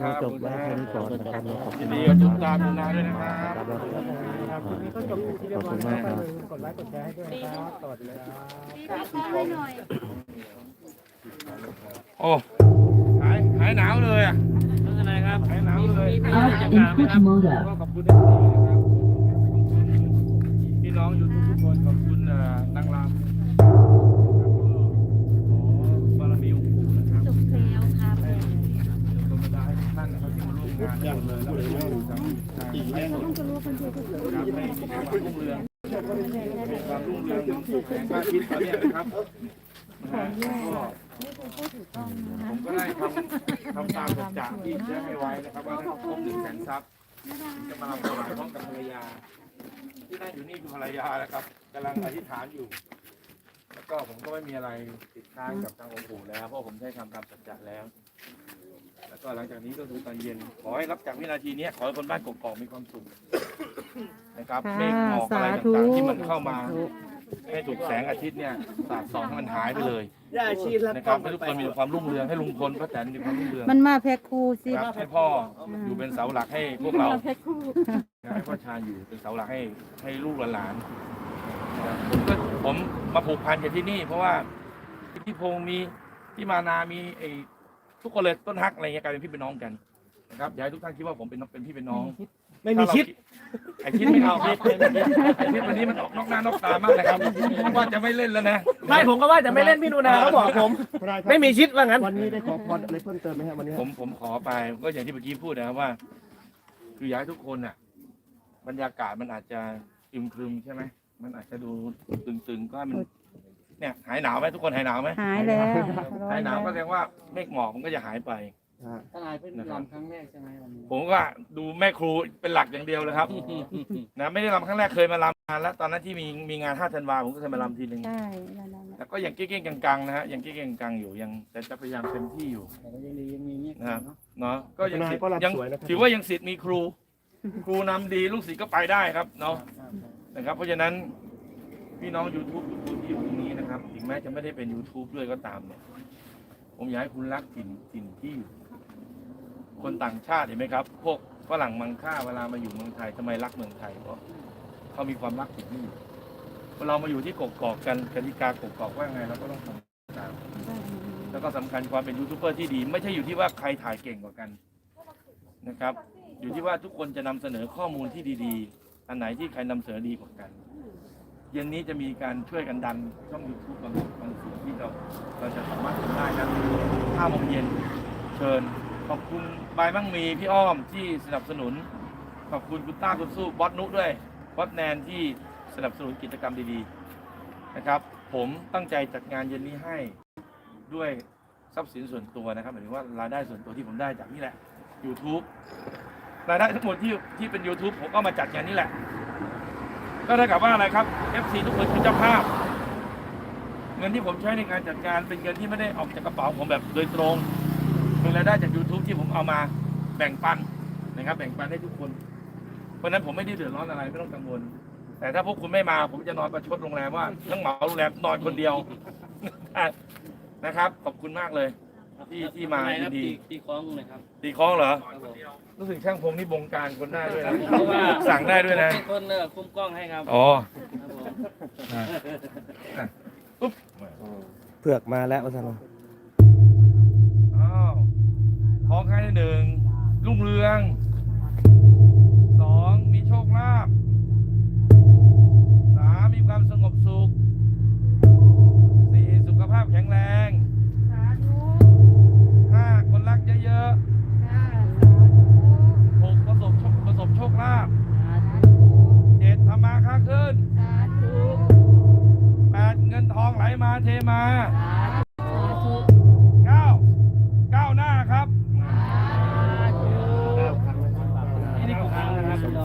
ครัก็บจบไว้แค่นี้ก่อนนะครับขอบคุณมากครับขอบวันนี้ก็รีบร้อยคุณมากครับโอ้หายหายหนาวเลยอะไม่นไครับหายหนาวเลยครับขอบคุณทุกครับพี่น้องยูทูทุกคนขอบคุณเอ่นางรำ ท่านนะครับที่มาร่วมงานย่างเลยแล้วก็อีกแม่ครับให้มีความรุ่งเรืองความรุ่งเรืองแห่งพระอาทิตย์ตอนนี้นะครับผมก็ได้ทำทำตามสัจจะที่ได้ให้ไว้นะครับว่าถ้าครบหนึ่งแสนทรัพย์จะมาลำถวายพร้อมกับภรรยา ที่นั่งอยู่นี่คือภรรยานะครับกำลังอธิษฐานอยู่ แล้วก็ผมก็ไม่มีอะไรติดค้างกับทางองค์ปู่แล้ว เพราะผมได้ทำตามสัจจะแล้ว ก็หลังจากนี้ก็คือตอนเย็น ขอให้รับจากวินาทีนี้ขอให้คนบ้านกกอกมีความสุขนะครับเมฆหมอกอะไรต่างๆที่มันเข้ามาให้ถูกแสงอาทิตย์เนี่ยสาดส่องให้มันหายไปเลยย่าชีแล้วนะครับให้ทุกคนมีความรุ่งเรืองให้ลุงพลป้าแตนมีความรุ่งเรืองมันมาแพ็คคู่สิครับให้พ่ออยู่เป็นเสาหลักให้พวกเราให้พ่อชาญอยู่เป็นเสาหลักให้ให้ลูกหลานๆนะครับผมก็ผมมาผูกพันกับที่นี่ เพราะว่าพี่พงษ์มีพี่มานามีไอ้ ทุกคนเลยต้นฮักอะไรเงี้ยกลายเป็นพี่เป็นน้องกันนะครับอยากให้ทุกท่านคิดว่าผมเป็นเป็นพี่เป็นน้องไม่มีชิดไอ้ชิดไม่เอาครับไอ้ชิดวันนี้มันออกนอกหน้านอกตามากเลยครับว่าจะไม่เล่นแล้วนะไม่ผมก็ว่าจะไม่เล่นพี่นูนาเขาบอกผม ไม่มีชิดว่างั้นวันนี้ได้ขอพรอะไรเพิ่มเติมไหมครับวันนี้ผมผมขอไปก็อย่างที่เมื่อกี้พูดนะครับว่า คืออยากให้ทุกคนน่ะ บรรยากาศมันอาจจะอึมครึมใช่ไหมมันอาจจะดูตึงๆก็ให้มัน เนี่ยหายหนาวไหมทุกคนหายหนาวไหมหายแล้วหายหนาวก็แสดงว่าเมฆหมอกมันก็จะหายไป ทนายเพิ่งรำครั้งแรกใช่ไหมวันนี้ผมก็ดูแม่ครูเป็นหลักอย่างเดียวเลยครับนะไม่ได้รำครั้งแรกเคยมาลำนานแล้ว ตอนนั้นที่มีมีงาน5ธันวาผมก็เคยมาลำทีหนึ่งใช่นั่นแหละแล้วก็ยังเก้งๆกังๆนะฮะยังเก้งๆกังๆอยู่ยังแต่จะพยายามเต็มที่อยู่แต่ก็ยังดียังมีเงียบนะครับเนาะเนาะก็ยังนายสิทธิ์ก็รับยังสวยนะครับถือว่ายังสิทธิ์มีครู ครูนำดีลูกศิษย์ก็ไปได้ครับเนาะ นะครับเพราะฉะนั้น พี่น้อง YouTube ทุกคนที่อยู่ตรงนี้นะครับ ถึงแม้จะไม่ได้เป็น YouTube ด้วยก็ตามเนี่ย ผมอยากให้คุณรักถิ่นถิ่นที่อยู่คนต่างชาติเห็นไหมครับ พวกฝรั่งมังค่าเวลามาอยู่เมืองไทยทำไมรักเมืองไทยเพราะเขามีความรักถิ่นที่อยู่พอเรามาอยู่ที่กกอกกันกติกากกอกว่าไงเราก็ต้องทำตามแล้วก็สำคัญความเป็นยูทูบเบอร์ที่ดี ไม่ใช่อยู่ที่ว่าใครถ่ายเก่งกว่ากันนะครับ อยู่ที่ว่าทุกคนจะนำเสนอข้อมูลที่ดี ๆ อันไหนที่ใครนำเสนอดีกว่ากัน ย็นนี้จะมีการช่วยกันดันช่องยูทูบบางบางส่วนที่เราเราจะสามารถทำได้นะห้าโมงเย็นเชิญ ขอบคุณบายมั่งมีพี่อ้อมที่สนับสนุน ขอบคุณคุณต้าคุณสู้บอสนุด้วยบอสแนนที่สนับสนุนกิจกรรมดีๆนะครับ ผมตั้งใจจัดงานเย็นนี้ให้ด้วยทรัพย์สินส่วนตัวนะครับหมายถึงว่ารายได้ส่วนตัวที่ผมได้จากนี่แหละ YouTube รายได้ทั้งหมดที่ที่เป็น YouTube ผมก็มาจัดงานนี้แหละ ก็เท่ากับว่าอะไรครับ FC ทุกคนคือเจ้าภาพ เงินที่ผมใช้ในการจัดงานเป็นเงินที่ไม่ได้ออกจากกระเป๋าผมแบบโดยตรงเป็นรายได้จาก YouTube ที่ผมเอามาแบ่งปันนะครับ แบ่งปันให้ทุกคน เพราะนั้นผมไม่ได้เดือดร้อนอะไรไม่ต้องกังวล แต่ถ้าพวกคุณไม่มาผมจะนอนประชดโรงแรมว่าทั้งเหมาโรงแรมนอนคนเดียวนะครับขอบคุณมากเลย ที่ที่มายินดีตีคล้องเลยครับตีคล้องเหรอรู้สึกช่างพงนี่บงการคนได้ด้วยนะ เพราะว่าสั่งได้ด้วยนะเป็นคนเออคุ้มกล้องให้ครับอ๋อ ครับผมปุ๊บเผือกมาแล้ววัฒนอ้าวของใครหนึ่งรุ่งเรืองสองมีโชคลาภ มาเทมา